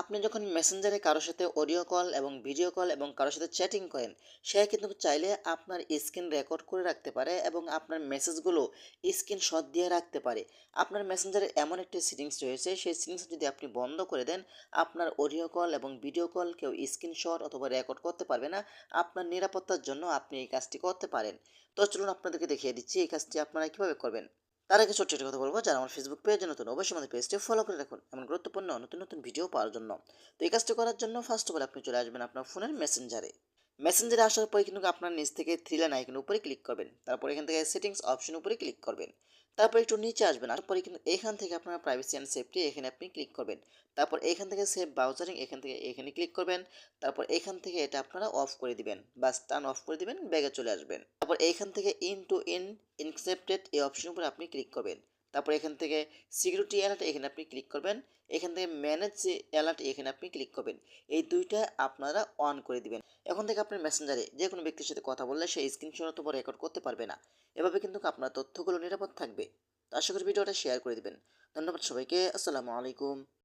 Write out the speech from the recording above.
আপনি যখন মেসেঞ্জারে কারোর সাথে অডিও কল এবং ভিডিও কল এবং কারোর সাথে চ্যাটিং করেন, সে কিন্তু চাইলে আপনার স্ক্রিন রেকর্ড করে রাখতে পারে এবং আপনার মেসেজগুলো স্ক্রিনশট দিয়ে রাখতে পারে। আপনার মেসেঞ্জারে এমন একটি সেটিংস রয়েছে, সেই সেটিংস যদি আপনি বন্ধ করে দেন, আপনার অডিও কল এবং ভিডিও কল কেউ স্ক্রিনশট অথবা রেকর্ড করতে পারবে না। আপনার নিরাপত্তার জন্য আপনি এই কাজটি করতে পারেন। তো চলুন আপনাদেরকে দেখিয়ে দিচ্ছি এই কাজটি আপনারা কীভাবে করবেন। তার আগে ছোট্ট একটি কথা বলব, যারা আমার ফেসবুক পেজে নতুন, অবশ্যই আমাদের পেজটি ফলো করে রাখুন এমন গুরুত্বপূর্ণ নতুন নতুন ভিডিও পাওয়ার জন্য। তো এই কাজটি করার জন্য ফার্স্ট অফ অল আপনি চলে আসবেন আপনার ফোনের মেসেঞ্জারে মেসেঞ্জারে আসার পরে কিন্তু আপনার নিচ থেকে থ্রি লাইন আইকনের উপরে ক্লিক করবেন। তারপর এখান থেকে সেটিংস অপশন উপরে ক্লিক করবেন। তারপর একটু নিচে আসবেন, তারপরে কিন্তু এখান থেকে আপনার প্রাইভেসি অ্যান্ড সেফটি এখানে আপনি ক্লিক করবেন। তারপর এখান থেকে সেভ ব্রাউজারিং এখান থেকে এখানে ক্লিক করবেন। তারপর এখান থেকে এটা আপনারা অফ করে দিবেন। বা টার্ন অফ করে দিবেন ব্যাগে চলে আসবেন। তারপর এখান থেকে ইন টু ইন ইনসেপ্টেড এই অপশন উপরে আপনি ক্লিক করবেন। তারপর এখান থেকে সিকিউরিটি অ্যালার্ট এখানে আপনি ক্লিক করবেন। এখান থেকে ম্যানেজ অ্যালার্ট এখানে আপনি ক্লিক করবেন। এই দুইটা আপনারা অন করে দিবেন। এখন থেকে আপনার মেসেঞ্জারে যে কোনো ব্যক্তির সাথে কথা বললে সেই স্ক্রিনশট অথবা রেকর্ড করতে পারবে না। এভাবে কিন্তু আপনার তথ্যগুলো নিরাপদ থাকবে। তো আশা করি ভিডিওটা শেয়ার করে দিবেন। ধন্যবাদ সবাইকে। আসসালামু আলাইকুম।